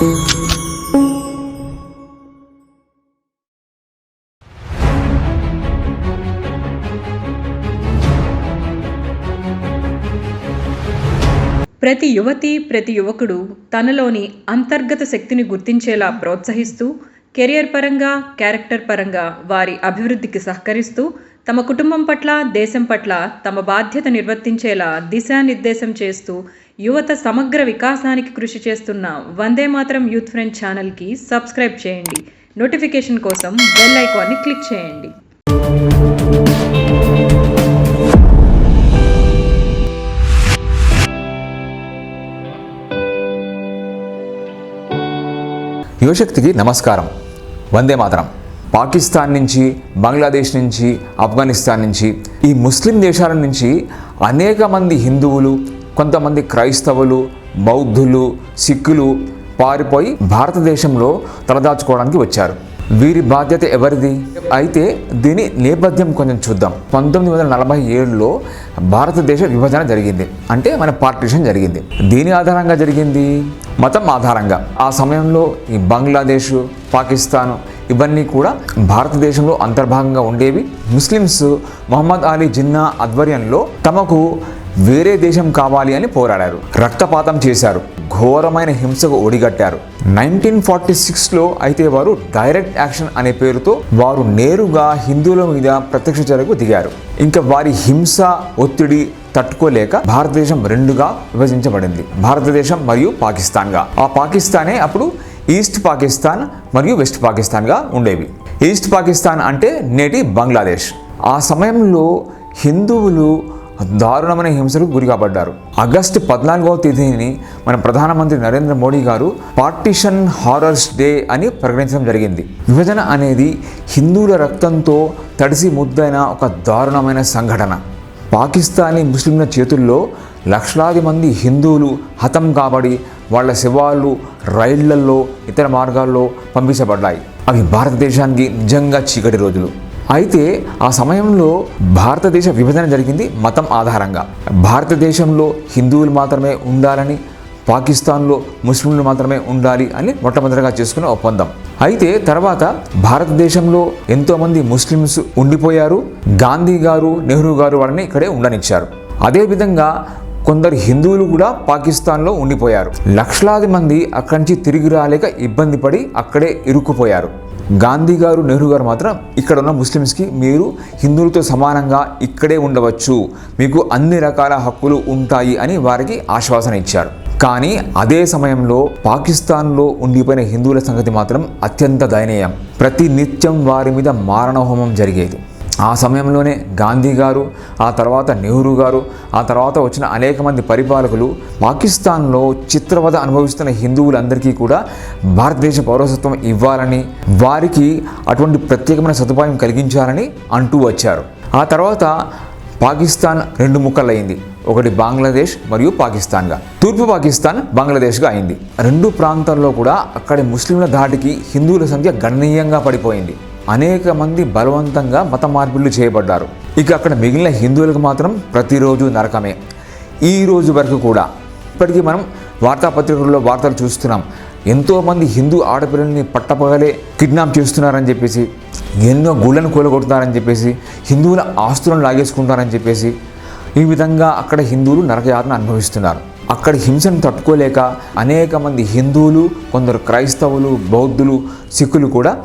ప్రతి యువతి ప్రతి యువకుడు తనలోని అంతర్గత శక్తిని గుర్తించేలా ప్రోత్సహిస్తూ కెరియర్ పరంగా క్యారెక్టర్ పరంగా వారి అభివృద్ధికి సహకరిస్తూ తమ కుటుంబం పట్ల దేశం పట్ల తమ బాధ్యత నిర్వర్తించేలా దిశానిర్దేశం చేస్తూ యువత సమగ్ర వికాసానికి కృషి చేస్తున్న వందే మాత్రం యూత్ ఫ్రెండ్ ఛానల్కి సబ్స్క్రైబ్ చేయండి. నోటిఫికేషన్ కోసం బెల్ ఐకాన్ని క్లిక్ చేయండి. యువశక్తికి నమస్కారం. వందే మాతరం. పాకిస్తాన్ నుంచి బంగ్లాదేశ్ నుంచి ఆఫ్ఘనిస్తాన్ నుంచి ఈ ముస్లిం దేశాల నుంచి అనేక మంది హిందువులు కొంతమంది క్రైస్తవులు బౌద్ధులు సిక్కులు పారిపోయి భారతదేశంలో తలదాచుకోవడానికి వచ్చారు. వీరి బాధ్యత ఎవరిది? అయితే దీని నేపథ్యం కొంచెం చూద్దాం. పంతొమ్మిది వందల నలభై ఏడులో భారతదేశ విభజన జరిగింది. అంటే మన పార్టీషన్ జరిగింది. దీని ఆధారంగా జరిగింది? మతం ఆధారంగా. ఆ సమయంలో ఈ బంగ్లాదేశ్ పాకిస్తాన్ ఇవన్నీ కూడా భారతదేశంలో అంతర్భాగంగా ఉండేవి. ముస్లిమ్స్ మొహమ్మద్ అలీ జిన్నా ఆధ్వర్యంలో తమకు వేరే దేశం కావాలి అని పోరాడారు. రక్తపాతం చేశారు. ఘోరమైన హింసకు ఒడిగట్టారు. నైన్టీన్ ఫార్టీ సిక్స్లో అయితే వారు డైరెక్ట్ యాక్షన్ అనే పేరుతో వారు నేరుగా హిందువుల మీద ప్రత్యక్ష చర్యకు దిగారు. ఇంకా వారి హింస ఒత్తిడి తట్టుకోలేక భారతదేశం రెండుగా విభజించబడింది. భారతదేశం మరియు పాకిస్తాన్గా. ఆ పాకిస్తానే అప్పుడు ఈస్ట్ పాకిస్తాన్ మరియు వెస్ట్ పాకిస్తాన్గా ఉండేవి. ఈస్ట్ పాకిస్తాన్ అంటే నేటి బంగ్లాదేశ్. ఆ సమయంలో హిందువులు దారుణమైన హింసలకు గురి కాబడ్డారు. ఆగస్టు పద్నాలుగవ తేదీని మన ప్రధానమంత్రి నరేంద్ర మోడీ గారు పార్టిషన్ హారర్స్ డే అని ప్రకటించడం జరిగింది. విభజన అనేది హిందువుల రక్తంతో తడిసి ముద్దైన ఒక దారుణమైన సంఘటన. పాకిస్తానీ ముస్లింల చేతుల్లో లక్షలాది మంది హిందువులు హతం కాబడి వాళ్ళ శవాలు రైళ్ళల్లో ఇతర మార్గాల్లో పంపించబడ్డాయి. అవి భారతదేశానికి నిజంగా చీకటి రోజులు. అయితే ఆ సమయంలో భారతదేశ విభజన జరిగింది మతం ఆధారంగా. భారతదేశంలో హిందువులు మాత్రమే ఉండాలని పాకిస్తాన్లో ముస్లింలు మాత్రమే ఉండాలి అని మొట్టమొదటిగా చేసుకున్న ఒప్పందం. అయితే తర్వాత భారతదేశంలో ఎంతోమంది ముస్లిమ్స్ ఉండిపోయారు. గాంధీ గారు నెహ్రూ గారు వాళ్ళని ఇక్కడే ఉండనిచ్చారు. అదేవిధంగా కొందరు హిందువులు కూడా పాకిస్తాన్లో ఉండిపోయారు. లక్షలాది మంది అక్కడి నుంచి తిరిగి రాలేక ఇబ్బంది పడి అక్కడే ఇరుక్కుపోయారు. గాంధీ గారు నెహ్రూ గారు మాత్రం ఇక్కడ ఉన్న ముస్లిమ్స్కి మీరు హిందువులతో సమానంగా ఇక్కడే ఉండవచ్చు. మీకు అన్ని రకాల హక్కులు ఉంటాయి అని వారికి ఆశ్వాసన ఇచ్చారు. కానీ అదే సమయంలో పాకిస్తాన్లో ఉండిపోయిన హిందువుల సంగతి మాత్రం అత్యంత దయనీయం. ప్రతి నిత్యం వారి మీద మారణహోమం జరిగేది. ఆ సమయంలోనే గాంధీ గారు ఆ తర్వాత నెహ్రూ గారు ఆ తర్వాత వచ్చిన అనేక మంది పరిపాలకులు పాకిస్తాన్లో చిత్రవద అనుభవిస్తున్న హిందువులందరికీ కూడా భారతదేశ పౌరసత్వం ఇవ్వాలని వారికి అటువంటి ప్రత్యేకమైన సదుపాయం కలిగించాలని అంటూ వచ్చారు. ఆ తర్వాత పాకిస్తాన్ రెండు ముక్కలైంది. ఒకటి బంగ్లాదేశ్ మరియు పాకిస్తాన్గా. తూర్పు పాకిస్తాన్ బంగ్లాదేశ్గా అయింది. రెండు ప్రాంతాల్లో కూడా అక్కడి ముస్లింల ధాటికి హిందువుల సంఖ్య గణనీయంగా పడిపోయింది. అనేక మంది బలవంతంగా మత మార్పులు చేయబడ్డారు. ఇక అక్కడ మిగిలిన హిందువులకు మాత్రం ప్రతిరోజు నరకమే. ఈ రోజు వరకు కూడా. ఇప్పటికీ మనం వార్తాపత్రికల్లో వార్తలు చూస్తున్నాం. ఎంతోమంది హిందూ ఆడపిల్లల్ని పట్టపగలే కిడ్నాప్ చేస్తున్నారని చెప్పేసి ఎన్నో గుళ్ళను కూలగొడుతున్నారని చెప్పేసి హిందువుల ఆస్తులను లాగేసుకుంటారని చెప్పేసి ఈ విధంగా అక్కడ హిందువులు నరకయాతన అనుభవిస్తున్నారు. అక్కడ హింసను తట్టుకోలేక అనేక మంది హిందువులు కొందరు క్రైస్తవులు బౌద్ధులు సిక్కులు కూడా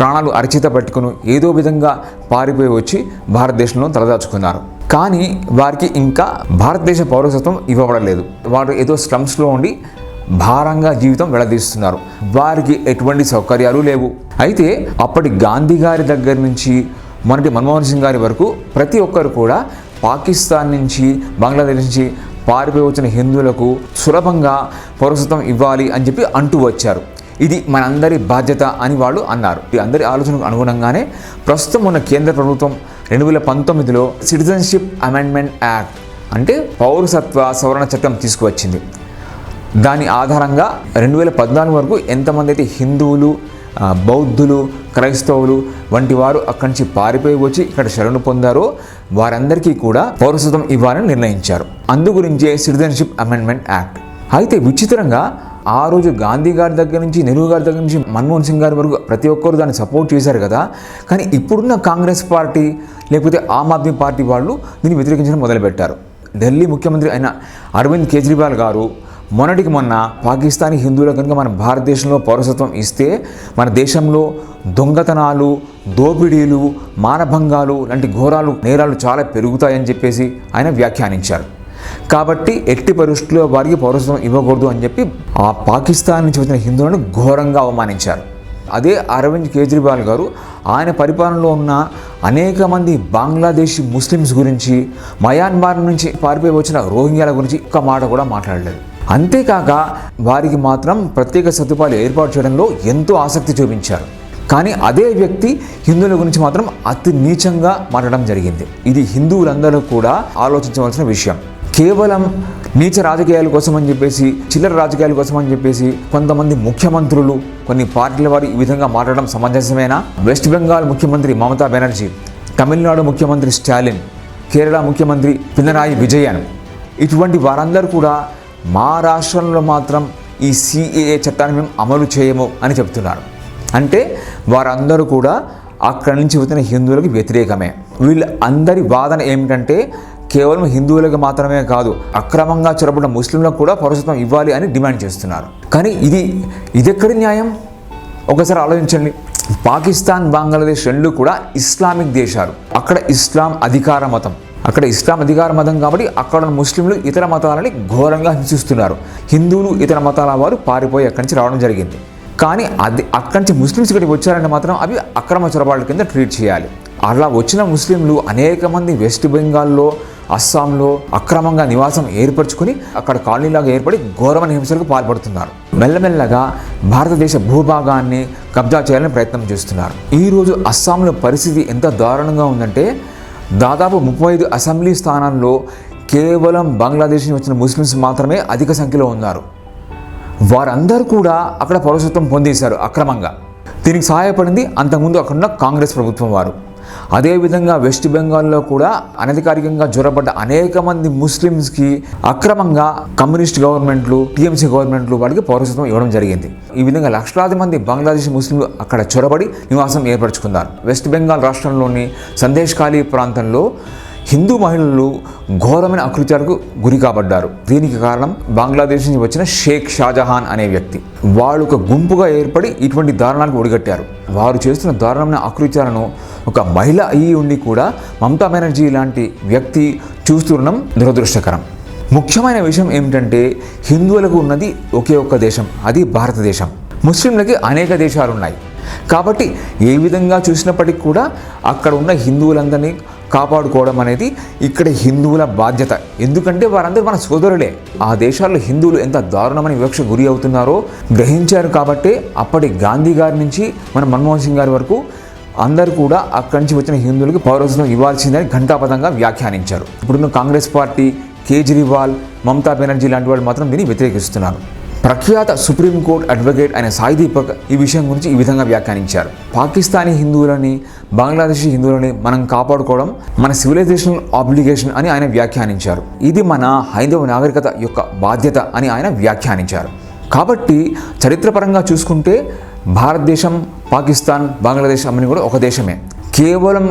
ప్రాణాలు అరచిత పట్టుకుని ఏదో విధంగా పారిపోయి వచ్చి భారతదేశంలో తలదాచుకున్నారు. కానీ వారికి ఇంకా భారతదేశ పౌరసత్వం ఇవ్వబడలేదు. వారు ఏదో స్లమ్స్లో ఉండి భారంగా జీవితం వెళదీస్తున్నారు వారికి ఎటువంటి సౌకర్యాలు లేవు. అయితే అప్పటి గాంధీ గారి దగ్గర నుంచి మొన్నటి మన్మోహన్ సింగ్ గారి వరకు ప్రతి ఒక్కరు కూడా పాకిస్తాన్ నుంచి బంగ్లాదేశ్ నుంచి పారిపోయి వచ్చిన హిందువులకు సులభంగా పౌరసత్వం ఇవ్వాలి అని చెప్పి అంటూ వచ్చారు. ఇది మనందరి బాధ్యత అని వాళ్ళు అన్నారు. ఈ అందరి ఆలోచనకు అనుగుణంగానే ప్రస్తుతం ఉన్న కేంద్ర ప్రభుత్వం రెండు వేల పంతొమ్మిదిలో సిటిజన్షిప్ అమెండ్మెంట్ యాక్ట్ అంటే పౌరసత్వ సవరణ చట్టం తీసుకువచ్చింది. దాని ఆధారంగా రెండు వేల పద్నాలుగు వరకు ఎంతమంది అయితే హిందువులు బౌద్ధులు క్రైస్తవులు వంటి వారు అక్కడి నుంచి పారిపోయి వచ్చి ఇక్కడ శరణు పొందారో వారందరికీ కూడా పౌరసత్వం ఇవ్వాలని నిర్ణయించారు. అందు గురించే సిటిజన్షిప్ అమెండ్మెంట్ యాక్ట్ అయితే విచిత్రంగా ఆ రోజు గాంధీ గారి దగ్గర నుంచి నెహ్రూ గారి దగ్గర నుంచి మన్మోహన్ సింగ్ గారి వరకు ప్రతి ఒక్కరు దాన్ని సపోర్ట్ చేశారు కదా. కానీ ఇప్పుడున్న కాంగ్రెస్ పార్టీ లేకపోతే ఆమ్ ఆద్మీ పార్టీ వాళ్ళు దీన్ని వ్యతిరేకించడం మొదలుపెట్టారు. ఢిల్లీ ముఖ్యమంత్రి అయిన అరవింద్ కేజ్రీవాల్ గారు మొన్నటికి మొన్న పాకిస్తానీ హిందువుల కనుక మన భారతదేశంలో పౌరసత్వం ఇస్తే మన దేశంలో దొంగతనాలు దోపిడీలు మానభంగాలు లాంటి ఘోరాలు నేరాలు చాలా పెరుగుతాయని చెప్పేసి ఆయన వ్యాఖ్యానించారు. కాబట్టి ఎట్టి పరిస్థితుల్లో వారికి పౌరసత్వం ఇవ్వకూడదు అని చెప్పి ఆ పాకిస్తాన్ నుంచి వచ్చిన హిందువులను ఘోరంగా అవమానించారు. అదే అరవింద్ కేజ్రీవాల్ గారు ఆయన పరిపాలనలో ఉన్న అనేక మంది బంగ్లాదేశీ ముస్లిమ్స్ గురించి మయాన్మార్ నుంచి పారిపోయి వచ్చిన రోహింగ్యాల గురించి ఒక్క మాట కూడా మాట్లాడలేదు. అంతేకాక వారికి మాత్రం ప్రత్యేక సదుపాయాలు ఏర్పాటు చేయడంలో ఎంతో ఆసక్తి చూపించారు. కానీ అదే వ్యక్తి హిందువుల గురించి మాత్రం అతి నీచంగా మాట్లాడడం జరిగింది. ఇది హిందువులందరూ కూడా ఆలోచించవలసిన విషయం. కేవలం నీచ రాజకీయాల కోసం అని చెప్పేసి చిల్లర రాజకీయాల కోసం అని చెప్పేసి కొంతమంది ముఖ్యమంత్రులు కొన్ని పార్టీల వారు ఈ విధంగా మాట్లాడడం సమంజసమేనా? వెస్ట్ బెంగాల్ ముఖ్యమంత్రి మమతా బెనర్జీ తమిళనాడు ముఖ్యమంత్రి స్టాలిన్ కేరళ ముఖ్యమంత్రి పినరాయి విజయన్. ఇటువంటి వారందరూ కూడా మా రాష్ట్రంలో మాత్రం ఈ సిఏఏ చట్టాన్ని మేము అమలు చేయము అని చెప్తున్నారు. అంటే వారందరూ కూడా అక్కడి నుంచి వచ్చిన హిందువులకు వ్యతిరేకమే. వీళ్ళ అందరి వాదన ఏమిటంటే కేవలం హిందువులకు మాత్రమే కాదు అక్రమంగా చొరబడిన ముస్లింలకు కూడా పౌరసత్వం ఇవ్వాలి అని డిమాండ్ చేస్తున్నారు. కానీ ఇది ఇదెక్కడి న్యాయం? ఒకసారి ఆలోచించండి. పాకిస్తాన్ బంగ్లాదేశ్ రెండు కూడా ఇస్లామిక్ దేశాలు. అక్కడ ఇస్లాం అధికార మతం. అక్కడ ఇస్లాం అధికార మతం కాబట్టి అక్కడ ఉన్న ముస్లింలు ఇతర మతాలని ఘోరంగా హింసిస్తున్నారు. హిందువులు ఇతర మతాల వారు పారిపోయి అక్కడి నుంచి రావడం జరిగింది. కానీ అది అక్కడి నుంచి ముస్లిమ్స్ ఇక్కడికి వచ్చారంటే మాత్రం అవి అక్రమ చొరబాట్ల కింద ట్రీట్ చేయాలి. అలా వచ్చిన ముస్లింలు అనేక మంది వెస్ట్ బెంగాల్లో అస్సాంలో అక్రమంగా నివాసం ఏర్పరచుకుని అక్కడ కాలనీలాగా ఏర్పడి ఘోరమైన హింసలకు పాల్పడుతున్నారు. మెల్లమెల్లగా భారతదేశ భూభాగాన్ని కబ్జా చేయాలని ప్రయత్నం చేస్తున్నారు. ఈరోజు అస్సాంలో పరిస్థితి ఎంత దారుణంగా ఉందంటే దాదాపు ముప్పై ఐదు అసెంబ్లీ స్థానాల్లో కేవలం బంగ్లాదేశ్ నుంచి వచ్చిన ముస్లిమ్స్ మాత్రమే అధిక సంఖ్యలో ఉన్నారు. వారందరూ కూడా అక్కడ పౌరసత్వం పొందేశారు అక్రమంగా. దీనికి సహాయపడింది అంతకుముందు అక్కడున్న కాంగ్రెస్ ప్రభుత్వం వారు. అదేవిధంగా వెస్ట్ బెంగాల్లో కూడా అనధికారికంగా జ్వరపడ్డ అనేక మంది ముస్లిమ్స్కి అక్రమంగా కమ్యూనిస్ట్ గవర్నమెంట్లు టీఎంసీ గవర్నమెంట్లు వాటికి పౌరసత్వం ఇవ్వడం జరిగింది. ఈ విధంగా లక్షలాది మంది బంగ్లాదేశ్ ముస్లింలు అక్కడ చొరబడి నివాసం ఏర్పరచుకున్నారు. వెస్ట్ బెంగాల్ రాష్ట్రంలోని సందేశ్ ఖాళీ ప్రాంతంలో హిందూ మహిళలు ఘోరమైన అకృత్యాలకు గురి కాబడ్డారు. దీనికి కారణం బంగ్లాదేశ్ నుంచి వచ్చిన షేక్ షాజహాన్ అనే వ్యక్తి. వాళ్ళు ఒక గుంపుగా ఏర్పడి ఇటువంటి దారుణాలకు ఒడిగట్టారు. వారు చేస్తున్న దారుణమైన అకృత్యాలను ఒక మహిళ అయి ఉండి కూడా మమతా బెనర్జీ లాంటి వ్యక్తి చూస్తుండడం దురదృష్టకరం. ముఖ్యమైన విషయం ఏమిటంటే హిందువులకు ఉన్నది ఒకే ఒక్క దేశం అది భారతదేశం. ముస్లింలకి అనేక దేశాలు ఉన్నాయి కాబట్టి ఏ విధంగా చూసినప్పటికీ కూడా అక్కడ ఉన్న హిందువులందరినీ కాపాడుకోవడం అనేది ఇక్కడ హిందువుల బాధ్యత. ఎందుకంటే వారందరూ మన సోదరులే. ఆ దేశాల్లో హిందువులు ఎంత దారుణమైన వివక్ష గురి అవుతున్నారో గ్రహించారు కాబట్టి అప్పటి గాంధీ గారి నుంచి మన మన్మోహన్ సింగ్ గారి వరకు అందరూ కూడా అక్కడి నుంచి వచ్చిన హిందువులకు పౌరసత్వం ఇవ్వాల్సిందని ఘంటాపథంగా వ్యాఖ్యానించారు. ఇప్పుడున్న కాంగ్రెస్ పార్టీ కేజ్రీవాల్ మమతా బెనర్జీ లాంటి వాళ్ళు మాత్రం దీన్ని వ్యతిరేకిస్తున్నారు. ప్రఖ్యాత సుప్రీంకోర్టు అడ్వకేట్ అయిన సాయి దీపక్ ఈ విషయం గురించి ఈ విధంగా వ్యాఖ్యానించారు. పాకిస్తానీ హిందువులని బంగ్లాదేశీ హిందువులని మనం కాపాడుకోవడం మన సివిలైజేషనల్ ఆబ్లిగేషన్ అని ఆయన వ్యాఖ్యానించారు. ఇది మన హైందవ నాగరికత యొక్క బాధ్యత అని ఆయన వ్యాఖ్యానించారు. కాబట్టి చరిత్రపరంగా చూసుకుంటే భారతదేశం పాకిస్తాన్ బంగ్లాదేశ్ అమ్మని కూడా ఒక దేశమే. కేవలం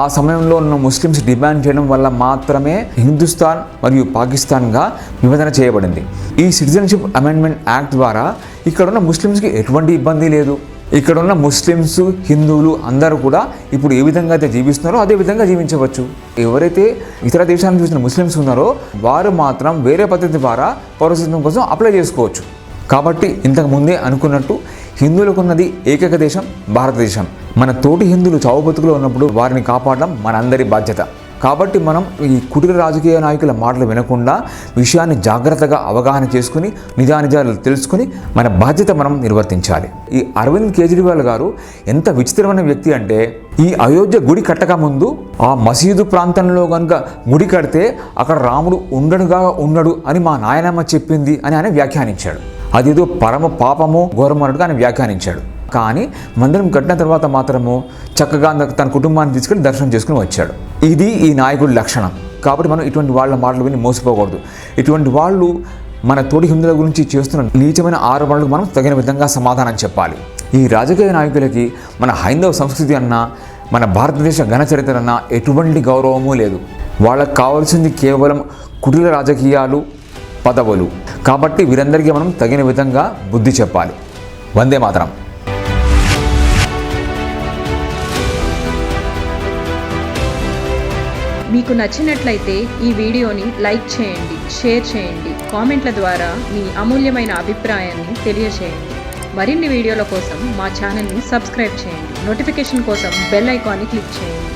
ఆ సమయంలో ఉన్న ముస్లిమ్స్ డిమాండ్ చేయడం వల్ల మాత్రమే హిందుస్థాన్ మరియు పాకిస్తాన్గా విభజన చేయబడింది. ఈ సిటిజన్షిప్ అమెండ్మెంట్ యాక్ట్ ద్వారా ఇక్కడ ఉన్న ముస్లిమ్స్కి ఎటువంటి ఇబ్బంది లేదు. ఇక్కడ ఉన్న ముస్లిమ్స్ హిందువులు అందరూ కూడా ఇప్పుడు ఏ విధంగా అయితే జీవిస్తున్నారో అదే విధంగా జీవించవచ్చు. ఎవరైతే ఇతర దేశాలను చూసిన ముస్లిమ్స్ ఉన్నారో వారు మాత్రం వేరే పద్ధతి ద్వారా పౌరసత్వం కోసం అప్లై చేసుకోవచ్చు. కాబట్టి ఇంతకుముందే అనుకున్నట్టు హిందువులకు ఉన్నది ఏకైక దేశం భారతదేశం. మన తోటి హిందువులు చావు బతుకులో ఉన్నప్పుడు వారిని కాపాడడం మనందరి బాధ్యత. కాబట్టి మనం ఈ కుటీర రాజకీయ నాయకుల మాటలు వినకుండా విషయాన్ని జాగ్రత్తగా అవగాహన చేసుకుని నిజానిజాలు తెలుసుకుని మన బాధ్యత మనం నిర్వర్తించాలి. ఈ అరవింద్ కేజ్రీవాల్ గారు ఎంత విచిత్రమైన వ్యక్తి అంటే ఈ అయోధ్య గుడి కట్టక ముందు ఆ మసీదు ప్రాంతంలో కనుక గుడి కడితే అక్కడ రాముడు ఉండడుగా ఉండడు అని మా నాయనమ్మ చెప్పింది అని ఆయన వ్యాఖ్యానించాడు. అదేదో పరమ పాపము ఘోరము అన్నట్టుగా ఆయన వ్యాఖ్యానించాడు. కానీ మందిరం కట్టిన తర్వాత మాత్రము చక్కగా తన కుటుంబాన్ని తీసుకుని దర్శనం చేసుకుని వచ్చాడు. ఇది ఈ నాయకుడి లక్షణం. కాబట్టి మనం ఇటువంటి వాళ్ళ మాటలు విని మోసపోకూడదు. ఇటువంటి వాళ్ళు మన తోటి హిందువుల గురించి చేస్తున్న నీచమైన ఆరోపణలకు మనం తగిన విధంగా సమాధానం చెప్పాలి. ఈ రాజకీయ నాయకులకి మన హైందవ సంస్కృతి అన్నా మన భారతదేశ ఘన చరిత్ర అన్నా ఎటువంటి గౌరవము లేదు. వాళ్ళకి కావాల్సింది కేవలం కుటిల రాజకీయాలు పదవులు. కాబట్టి వీరందరికీ మనం తగిన విధంగా బుద్ధి చెప్పాలి. వందే మాత్రం. మీకు నచ్చినట్లయితే ఈ వీడియోని లైక్ చేయండి షేర్ చేయండి కామెంట్ల ద్వారా మీ అమూల్యమైన అభిప్రాయాన్ని తెలియచేయండి. మరిన్ని వీడియోల కోసం మా ఛానల్ని సబ్స్క్రైబ్ చేయండి. నోటిఫికేషన్ కోసం బెల్ ఐకాన్ని క్లిక్ చేయండి.